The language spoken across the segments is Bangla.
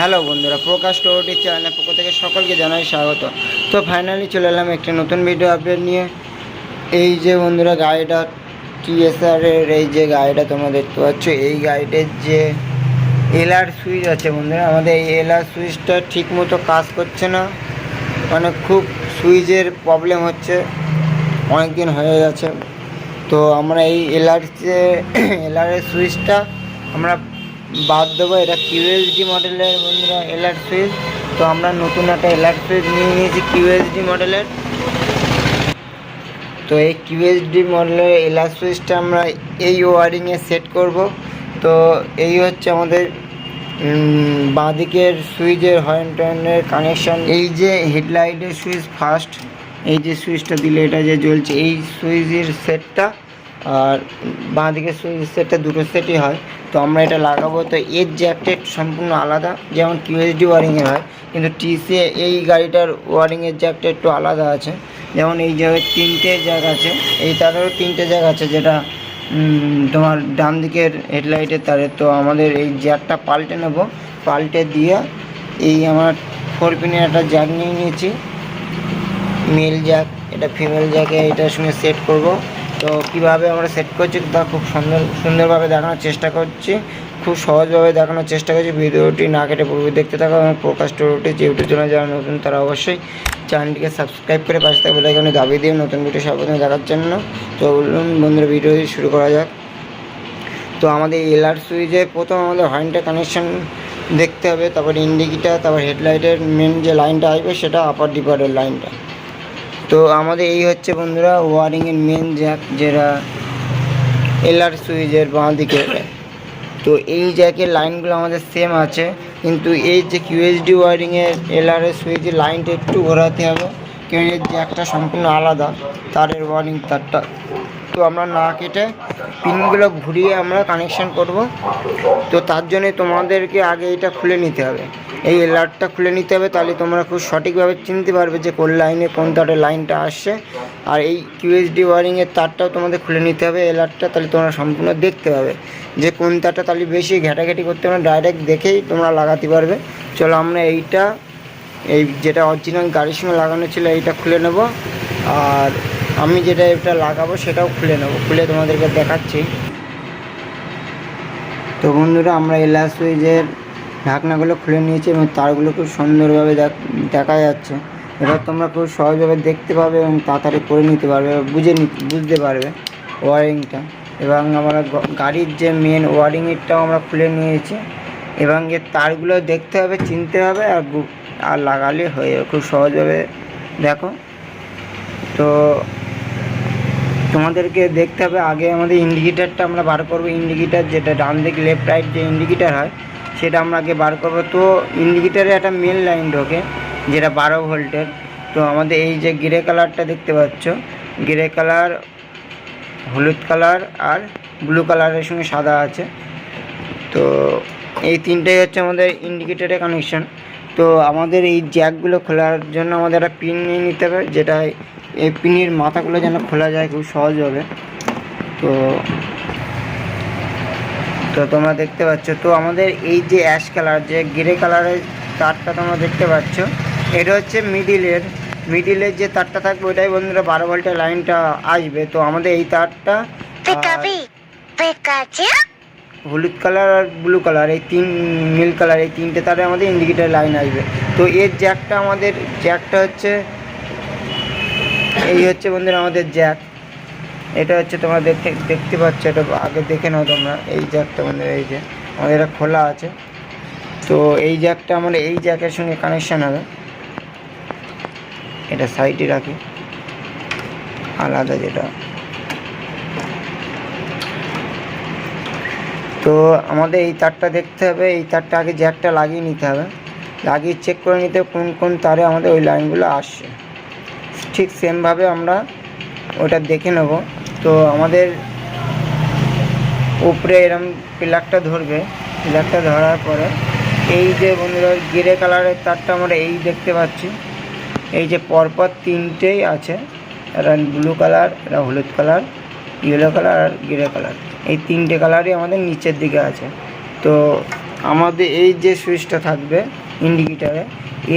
হ্যালো বন্ধুরা, প্রকাশ টোটি চ্যানেলের পক্ষ থেকে সকলকে জানাই স্বাগত। তো ফাইনালি চলে এলাম একটি নতুন ভিডিও আপডেট নিয়ে। এই যে বন্ধুরা গাড়িটা টিএসআর এর এই যে গাড়িটা তোমরা দেখতে পাচ্ছ, এই গাড়িটার যে এলআর সুইচ আছে বন্ধুরা, আমাদের এই এলআর সুইচটা ঠিক মতো কাজ করছে না। মানে খুব সুইচের প্রবলেম হচ্ছে অনেক দিন হয়ে গেছে। তো আমরা এই এলআর যে এলআরের সুইচটা আমরা বাদ দেবো, এটা কিউএসডি মডেলের বন্ধুরা এলআর সুইচ তো আমরা নতুন একটা এলআর সুইচ নিয়ে নিয়েছি কিউএসডি মডেলের তো এই কিউএসডি মডেলের এলআর সুইচটা আমরা এই ওয়ারিংয়ে সেট করব। তো এই হচ্ছে আমাদের বাঁদিকের সুইচের হর্ন টর্নের কানেকশন এই যে হেডলাইটের সুইচ ফার্স্ট এই যে সুইচটা দিলে এটা যে জ্বলছে, এই সুইচের সেটটা আর বাঁদিকের সুইচ সেটটা দুটো সেটই হয়। তো আমরা এটা লাগাবো। তো এর জ্যাকটা একটু সম্পূর্ণ আলাদা, যেমন কিউএসডি ওয়ারিংয়ের হয়, কিন্তু টিসি এই গাড়িটার ওয়ারিংয়ের জ্যাকটা একটু আলাদা আছে। যেমন এই জায়গায় তিনটে জ্যাক আছে, এই তারেরও তিনটে জ্যাক আছে যেটা তোমার ডান দিকের হেডলাইটের তারে। তো আমাদের এই জ্যাকটা পাল্টে নেব। পাল্টে দিয়ে এই আমার ফোর পিনের একটা জ্যাক নিয়ে নিয়েছি। মেল জ্যাক এটা ফিমেল জ্যাকে এটার সঙ্গে সেট করব। তো কীভাবে আমরা সেট করছি তা খুব সুন্দর, সুন্দরভাবে দেখানোর চেষ্টা করছি। খুব সহজভাবে দেখানোর চেষ্টা করছি। ভিডিওটি না কেটে পুরোপুরি দেখতে থাকো এবং প্রকাশ টোটি যে ইউটিউব চ্যানেল যারা নতুন তারা অবশ্যই চ্যানেলটিকে সাবস্ক্রাইব করে পাশে থাকবে এখানে দাবি দিয়ে নতুন ভিডিও সর্বপ্রথম দেখার জন্য। তো বলুন বন্ধুরা ভিডিওটি শুরু করা যাক। তো আমাদের এলআর সুইচে প্রথম আমাদের হর্নটা কানেকশন দেখতে হবে, তারপর ইন্ডিকেটার তারপর হেডলাইটের মেন যে লাইনটা আসবে সেটা আপার ডিপারের লাইনটা তো আমাদের এই হচ্ছে বন্ধুরা ওয়ারিংয়ের মেন জ্যাক যেটা এলআর সুইচের বাঁ দিকে। তো এই জ্যাকের লাইনগুলো আমাদের সেম আছে, কিন্তু এই যে কিউএসডি ওয়ারিংয়ের এলআরের সুইচের লাইনটা একটু ঘোরাতে হবে, কারণ এর জ্যাকটা সম্পূর্ণ আলাদা, তারের ওয়ারিং তারটা। তো আমরা না কেটে পিনগুলো ঘুরিয়ে আমরা কানেকশন করব, তো তার জন্য তোমাদেরকে আগে এটা খুলে নিতে হবে। এই এলার্টটা খুলে নিতে হবে, তাহলে তোমরা খুব সঠিকভাবে চিনতে পারবে যে কোন লাইনে কোন তারের লাইনটা আসছে। আর এই কিউএসডি ওয়ারিংয়ের তারটাও তোমাদের খুলে নিতে হবে এলার্টটা তাহলে তোমরা সম্পূর্ণ দেখতে পাবে। যে কোন তারটা তাহলে বেশি ঘেটাঘেটি করতে হবে ডাইরেক্ট দেখেই তোমরা লাগাতে পারবে। চলো আমরা এইটা, এই যেটা অরিজিনাল গাড়ির সঙ্গে লাগানো ছিল এইটা খুলে নেব। আর আমি যেটা এটা লাগাবো সেটাও খুলে নেব, খুলে তোমাদেরকে দেখাচ্ছি। তো বন্ধুরা, আমরা এলআর সুইচের ঢাকনাগুলো খুলে নিয়েছি এবং তারগুলো খুব সুন্দরভাবে দেখ- যাচ্ছে। এবার তোমরা খুব সহজভাবে দেখতে পাবে এবং তাড়াতাড়ি করে নিতে পারবে বুঝে বুঝতে পারবে ওয়ারিংটা। এবং আমরা গাড়ির যে মেন ওয়ারিংয়েরটাও আমরা খুলে নিয়েছি। এবং এর তারগুলো দেখতে হবে, চিনতে হবে আর আর লাগালে হয়ে যাবে। খুব সহজভাবে দেখো। তো তোমাদেরকে দেখতে হবে, আগে আমাদের ইন্ডিকেটারটা আমরা বার করব। ইন্ডিকেটার যেটা ডান দিক লেফট রাইট যে ইন্ডিকেটার হয় সেটা আমরা আগে বার করব। তো ইন্ডিকেটারে একটা মেন লাইন ঢোকে, যেটা বারো ভোল্টের। তো আমাদের এই যে গ্রে কালারটা দেখতে পাচ্ছ গ্রে কালার হলুদ কালার আর ব্লু কালারের সঙ্গে সাদা আছে। তো এই তিনটেই হচ্ছে আমাদের ইন্ডিকেটারের কানেকশান তো আমাদের এই জ্যাকগুলো খোলার জন্য আমাদের একটা পিন নিয়ে নিতে হবে, যেটা এই পিনের মাথাগুলো যেন খোলা যায় খুব সহজ হবে। তো তো তোমরা দেখতে পাচ্ছ তো আমাদের এই যে অ্যাশ কালার যে গ্রে কালারের তারটা তোমরা দেখতে পাচ্ছ এটা হচ্ছে মিডিলের মিডিলের যে তারটা থাকবে ওইটাই বন্ধুরা বারো ভোল্টের লাইনটা আসবে তো আমাদের এই তারটা হলুদ কালার আর ব্লু কালার এই তিন নীল কালার এই তিনটে তারে আমাদের ইন্ডিকেটার লাইন আসবে। তো এর জ্যাকটা আমাদের জ্যাকটা হচ্ছে এই হচ্ছে বন্ধুরা আমাদের জ্যাক এটা হচ্ছে তোমরা দেখতে দেখতে পাচ্ছ, এটা আগে দেখে নাও তোমরা, এই জ্যাকটা বন্ধুরা এই যে, আমাদের এটা খোলা আছে। তো এই জ্যাকটা আমরা এই জ্যাকের সঙ্গে কানেকশান হবে। এটা সাইডে রাখি। আলাদা যেটা। তো আমাদের এই তারটা দেখতে হবে, এই তারটা আগে জ্যাকটা লাগিয়ে নিতে হবে। লাগিয়ে চেক করে নিতে কোন কোন তারে আমাদের ওই লাইনগুলো আসছে। ঠিক সেমভাবে আমরা ওটা দেখে নেব। তো আমাদের উপরে এরম পিলারটা ধরবে। পিলারটা ধরার পরে এই যে বন্ধুরা গ্রে কালারের তারটা আমরা এই দেখতে পাচ্ছি। এই যে পরপর তিনটেই আছে। একটা ব্লু কালার একটা হলুদ কালার ইয়েলো কালার আর গ্রে কালার এই তিনটে কালারই আমাদের নিচের দিকে আছে। তো আমাদের এই যে সুইচটা থাকবে ইন্ডিকেটারে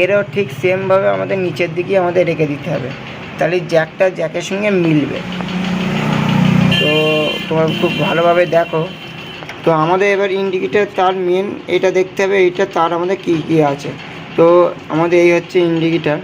এরও ঠিক সেমভাবে আমাদের নিচের দিকে আমাদের রেখে দিতে হবে। তাহলে জ্যাকটা জ্যাকের সঙ্গে মিলবে। তোমরা খুব ভালোভাবে দেখো। তো আমাদের এবার ইন্ডিকেটার তার মেন এটা দেখতে হবে এইটা তার আমাদের কী কী আছে। তো আমাদের এই হচ্ছে ইন্ডিকেটার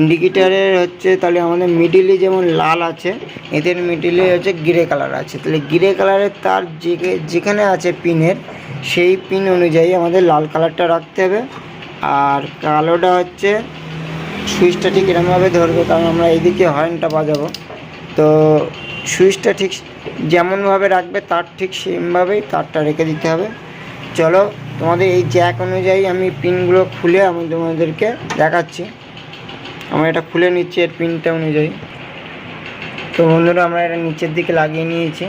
ইন্ডিকেটারের হচ্ছে তাহলে আমাদের মিডিলে যেমন লাল আছে, এদের মিডিলে হচ্ছে গ্রে কালার আছে। তাহলে গ্রে কালারের তার যেখানে আছে পিনের সেই পিন অনুযায়ী আমাদের লাল কালারটা রাখতে হবে। আর কালোটা হচ্ছে সুইচটা ঠিক এরমভাবে ধরবে, কারণ আমরা এইদিকে হর্নটা বাজাবো। তো সুইচটা ঠিক যেমনভাবে রাখবে, তার ঠিক সেমভাবেই তারটা রেখে দিতে হবে। চলো, তোমাদের এই জ্যাক অনুযায়ী আমি পিনগুলো খুলে আমি তোমাদেরকে দেখাচ্ছি। আমরা এটা খুলে নিচ্ছি এর পিনটা অনুযায়ী। তো বন্ধুরা, আমরা এটা নিচের দিকে লাগিয়ে নিয়েছি।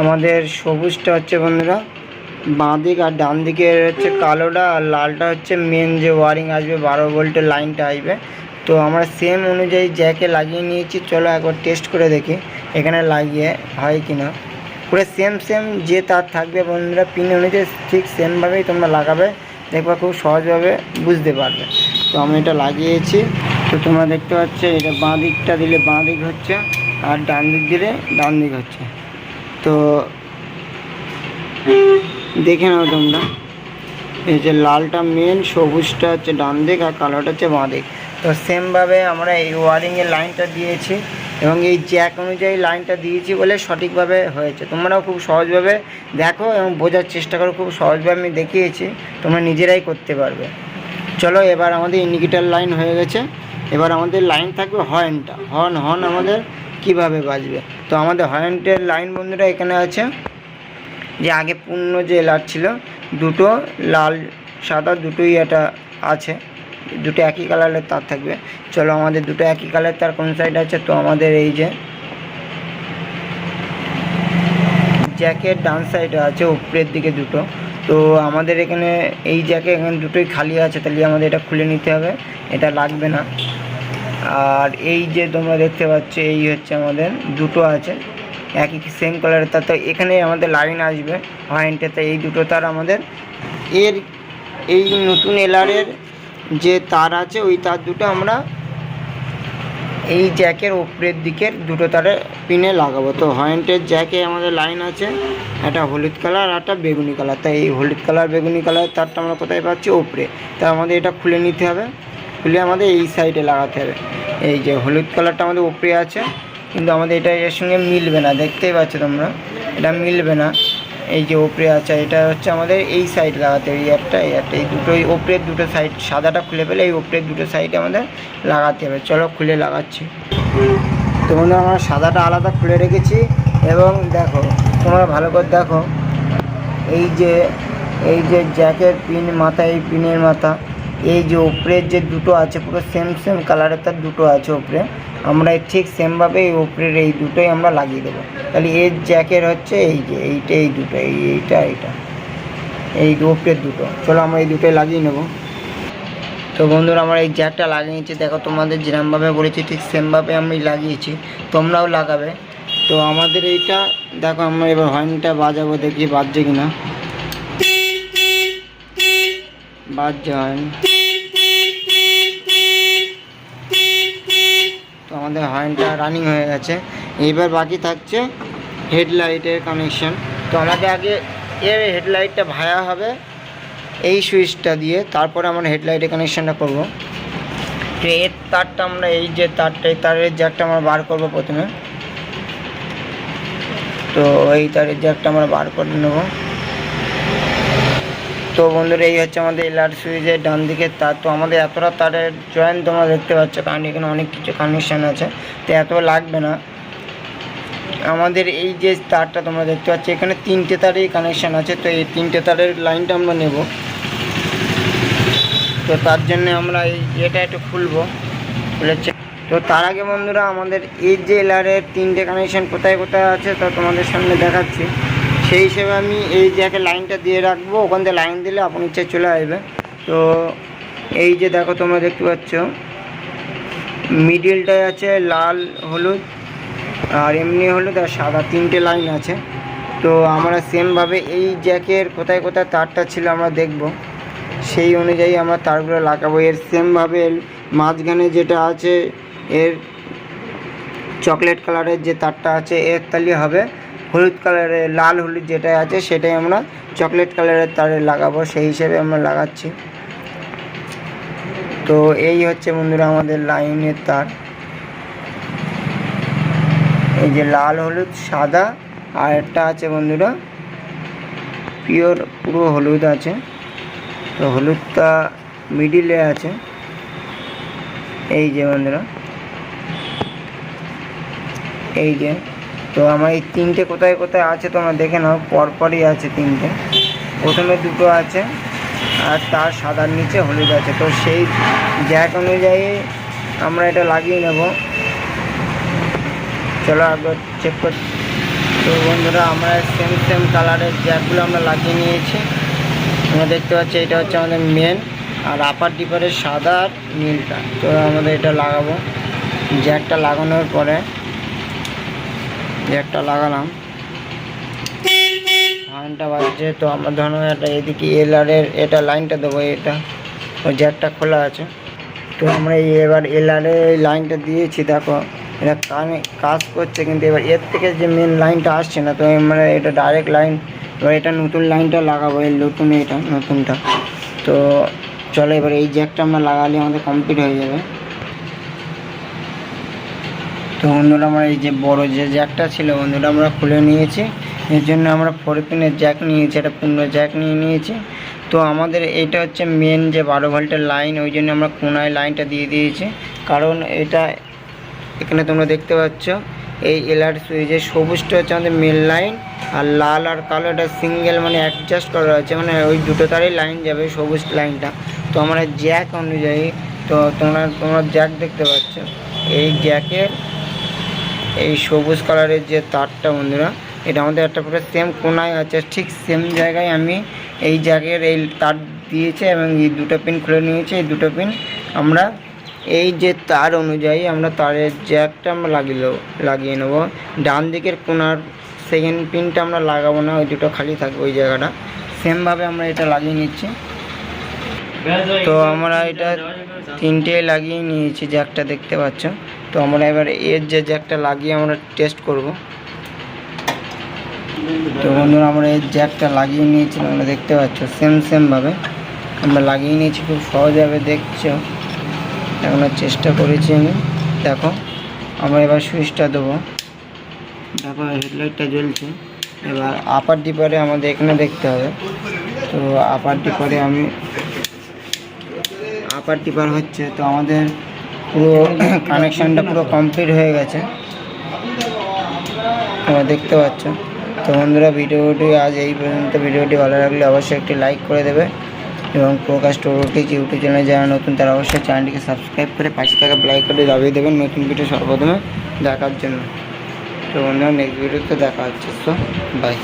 আমাদের সবুজটা হচ্ছে বন্ধুরা বাঁ দিক আর ডান দিকে হচ্ছে কালোটা, আর লালটা হচ্ছে মেন যে ওয়ারিং আসবে, বারো ভোল্টের লাইনটা আসবে। তো আমরা সেম অনুযায়ী জ্যাকে লাগিয়ে নিয়েছি। চলো একবার টেস্ট করে দেখি। এখানে লাগিয়ে হয় কি না পুরো সেম সেম যে তার থাকবে বন্ধুরা পিন অনুযায়ী ঠিক সেমভাবেই তোমরা লাগাবে। দেখবা খুব সহজভাবে বুঝতে পারবে। তো আমি এটা লাগিয়েছি। তো তোমরা দেখতে পাচ্ছ, এটা বাঁ দিকটা দিলে বাঁ দিক হচ্ছে আর ডান দিক দিলে ডান দিক হচ্ছে। তো দেখে নাও তোমরা। এই যে লালটা মেন সবুজটা হচ্ছে ডান দিক আর কালোটা হচ্ছে বাঁ দিক। তো সেমভাবে আমরা এই ওয়ারিংয়ের লাইনটা দিয়েছি। এবং এই জ্যাক অনুযায়ী লাইনটা দিয়েছি বলে সঠিকভাবে হয়েছে। তোমরাও খুব সহজভাবে দেখো এবং বোঝার চেষ্টা করো, খুব সহজভাবে আমি দেখিয়েছি, তোমরা নিজেরাই করতে পারবে। চলো এবার আমাদের ইন্ডিকেটার লাইন হয়ে গেছে। এবার আমাদের লাইন থাকবে হর্নটা হর্ন হর্ন আমাদের কীভাবে বাজবে? তো আমাদের হর্নটের লাইন বন্ধুরা এখানে আছে। যে আগে পূর্ণ যে লাট ছিল, দুটো লাল, সাদা দুটোই এটা আছে। দুটো একই কালারের তার থাকবে। চলো আমাদের দুটো একই কালার তার কোন সাইড আছে? তো আমাদের এই যে জ্যাকের ডান সাইডে আছে, উপরের দিকে দুটো। তো আমাদের এখানে এই জ্যাকে এখানে দুটোই খালি আছে, তাহলে আমাদের এটা খুলে নিতে হবে। এটা লাগবে না। আর এই যে তোমরা দেখতে পাচ্ছ, এই হচ্ছে আমাদের দুটো আছে। একই সেম কালারের তার। তো এখানে আমাদের লাইন আসবে হয়েন্টেতে এই দুটো তার আমাদের এর, এই নতুন এলারের যে তার আছে, ওই তার দুটো আমরা এই জ্যাকের ওপরের দিকের দুটো তারে পিনে লাগাবো। তো হয়েন্টের জ্যাকে আমাদের লাইন আছে, একটা হলুদ কালার আর একটা বেগুনি কালার। তাই এই হলুদ কালার, বেগুনি কালার, তারটা আমরা কোথায় পাচ্ছি? ওপরে। তাই আমাদের এটা খুলে নিতে হবে। খুলে আমাদের এই সাইডে লাগাতে হবে। এই যে হলুদ কালারটা আমাদের ওপরে আছে, কিন্তু আমাদের এটা এর সঙ্গে মিলবে না। দেখতেই পাচ্ছ তোমরা, এটা মিলবে না। এই যে ওপরে আছে, এটা হচ্ছে আমাদের এই সাইড লাগাতে হবে এই একটা, এই দুটোই ওপরের দুটো সাইড সাদাটা খুলে ফেলে এই ওপরের দুটো সাইড আমাদের লাগাতে হবে। চলো খুলে লাগাচ্ছি। তো বন্ধুরা, আমরা সাদাটা আলাদা খুলে রেখেছি এবং দেখো, তোমরা ভালো করে দেখো, এই যে এই যে জ্যাকের পিন মাথা, এই পিনের মাথা এই যে উপরের যে দুটো আছে, পুরো সেম সেম কালারের তার দুটো আছে উপরে। আমরা ঠিক সেমভাবে এই উপরের এই দুটোই আমরা লাগিয়ে দেবো। তাহলে এর জ্যাকের হচ্ছে এই যে, এইটা, এই দুটো, এই, এইটা এইটা। এই উপরের দুটো। চলো আমরা এই দুটোই লাগিয়ে নেব। তো বন্ধুরা, আমরা এই জ্যাকটা লাগিয়েছি দেখো, তোমাদের যেরমভাবে বলেছি, ঠিক সেমভাবে আমি লাগিয়েছি। তোমরাও লাগাবে। তো আমাদের এইটা, দেখো, আমরা এবার হর্নটা বাজাবো, দেখি বাজছে কিনা। বাজছে হর্ন আমাদের হর্নটা রানিং হয়ে গেছে। এইবার বাকি থাকছে হেডলাইটের কানেকশন তো আমাদের আগে এর হেডলাইটটা ভায়া হবে, এই সুইচটা দিয়ে তারপরে আমরা হেডলাইটের কানেকশানটা করব। তো এর তারটা আমরা, এই যে তারটা, এই তারের জ্যাকটা আমরা বার করব প্রথমে। তো এই তারের জ্যাকটা আমরা বার করে নেব। তো বন্ধুরা, এই হচ্ছে আমাদের এলআর সুইচের ডান দিকের তার তো আমাদের এতটা তারের জয়েন্ট তোমরা দেখতে পাচ্ছ, কারণ এখানে অনেক কিছু কানেকশান আছে। তো এত লাগবে না। আমাদের এই যে তারটা তোমরা দেখতে পাচ্ছ, এখানে তিনটে তারের কানেকশান আছে। তো এই তিনটে তারের লাইনটা আমরা নেব। তো তার জন্য আমরা এই এটা একটু খুলবো। খুলে check- তো তার আগে বন্ধুরা, আমাদের এই যে এলারের তিনটে কানেকশান কোথায় কোথায় আছে, তা তোমাদের সামনে দেখাচ্ছি। সেই হিসেবে আমি এই জায়গায় লাইনটা দিয়ে রাখব, ওখান থেকে লাইন দিলে আপনি ইচ্ছে চলে আসবে। তো এই যে দেখো তোমরা দেখতে পাচ্ছ মিডিলটায় আছে লাল, হলুদ, আর এমনি হলুদ আর সাদা, তিনটে লাইন আছে। তো আমরা সেমভাবে এই জ্যাকের কোথায় কোথায় তারটা ছিল আমরা দেখব। সেই অনুযায়ী আমরা তারগুলো লাগাবো। এর সেমভাবে মাঝখানে যেটা আছে, এর চকলেট কালারের যে তারটা আছে, এর তালি হবে। হলুদ কালারের, লাল হলুদ যেটা আছে সেটাই আমরা চকলেট কালারের তারে লাগাবো, সেই হিসেবে আমরা লাগাচ্ছি। তো এই হচ্ছে বন্ধুরা আমাদের লাইনের তার। এই যে লাল হলুদ, সাদা, আর একটা আছে বন্ধুরা, পিওর পুরো হলুদ আছে। তো হলুদটা মিডিলে আছে। এই যে বন্ধুরা, এই যে তো আমার এই তিনটে কোথায় কোথায় আছে তোমরা দেখে নাও, পরপরই আছে তিনটে। প্রথমে দুটো আছে, আর তার সাদার নিচে হলুদ আছে। তো সেই জ্যাক অনুযায়ী আমরা এটা লাগিয়ে নেব। চলো একবার চেক কর। তো বন্ধুরা, আমরা সেম সেম কালারের জ্যাকগুলো আমরা লাগিয়ে নিয়েছি। আমরা দেখতে পাচ্ছি, এটা হচ্ছে আমাদের মেন আর আপার ডিপারের সাদা আর নীলটা। তো আমাদের এটা লাগাবো। জ্যাকটা লাগানোর পরে জ্যাকটা লাগালাম। হর্নটা বাজছে তো আমরা ধরুন একটা এদিকে এলারের এটা লাইনটা দেবো, এটা। ওই জ্যাকটা খোলা আছে। তো আমরা এবার এলারে এই লাইনটা দিয়েছি, দেখো। এটা কানে কাজ করছে, কিন্তু এবার এর থেকে যে মেন লাইনটা আসছে না, তো আমরা এটা ডাইরেক্ট লাইন এবার এটা নতুন লাইনটা লাগাবো, এই নতুন এটা, নতুনটা। তো চলো এবার এই জ্যাকটা আমরা লাগালে আমাদের কমপ্লিট হয়ে যাবে। তো বন্ধুরা, আমরা এই যে বড় যে জ্যাকটা ছিল, বন্ধুরা, আমরা খুলে নিয়েছি। এর জন্য আমরা ফোর পিনের জ্যাক নিয়েছি এটা পূর্ণ জ্যাক নিয়ে নিয়েছি। তো আমাদের এটা হচ্ছে মেন যে বারো ভোল্টের লাইন ওই জন্য আমরা কোনায় লাইনটা দিয়ে দিয়েছি। কারণ এটা এখানে তোমরা দেখতে পাচ্ছ, এই এলআর সুইচের সবুজটা হচ্ছে আমাদের মেন লাইন আর লাল আর কালো এটা সিঙ্গেল মানে অ্যাডজাস্ট করা আছে মানে ওই দুটো তারই লাইন যাবে সবুজ লাইনটা তো আমরা জ্যাক অনুযায়ী, তো তোমরা তোমরা জ্যাক দেখতে পাচ্ছ। এই জ্যাকের এই সবুজ কালারের যে তারটা বন্ধুরা, এটা আমাদের একটা পুরো সেম কোনায় আছে, ঠিক সেম জায়গায় আমি এই জায়গার এই তার দিয়েছে এবং এই দুটো পিন খুলে নিয়েছি। এই দুটো পিন আমরা এই যে তার অনুযায়ী আমরা তারের জ্যাকটা আমরা লাগিয়ে নেব লাগিয়ে নেব। ডান দিকের কোনার সেকেন্ড পিনটা আমরা লাগাবো না, ওই দুটো খালি থাকবে ওই জায়গাটা। সেমভাবে আমরা এটা লাগিয়ে নিচ্ছি। তো আমরা এটা তিনটে লাগিয়ে নিয়েছি জ্যাকটা দেখতে পাচ্ছ। তো আমরা এবার এর যে জ্যাকটা লাগিয়ে আমরা টেস্ট করব। তো বন্ধুরা, আমরা এর জ্যাকটা লাগিয়ে নিয়েছি আমরা দেখতে পাচ্ছ সেম সেমভাবে আমরা লাগিয়ে নিয়েছি, খুব সহজভাবে দেখছ। দেখানোর চেষ্টা করেছি আমি। দেখো, আমরা এবার সুইচটা দেবো। দেখো হেডলাইটটা জ্বলছে। এবার আপার ডিপারে আমাদের এখানে দেখতে হবে। তো আপার ডিপারে আমি আপার টিপার হচ্ছে, তো আমাদের পুরো কানেকশানটা পুরো কমপ্লিট হয়ে গেছে। তোমরা দেখতে পাচ্ছ। তো বন্ধুরা, ভিডিওটি আজ এই পর্যন্ত। ভিডিওটি ভালো লাগলে অবশ্যই একটি লাইক করে দেবে এবং প্রকাশ টোরোটিক ইউটিউব চ্যানেলে যারা নতুন, তারা অবশ্যই চ্যানেলটিকে সাবস্ক্রাইব করে পাশে থাকা লাইক করে দাবিয়ে দেবেন নতুন ভিডিও সর্বপ্রথমে দেখার জন্য। তো বন্ধুরা নেক্সট ভিডিওতে দেখা হচ্ছে। So by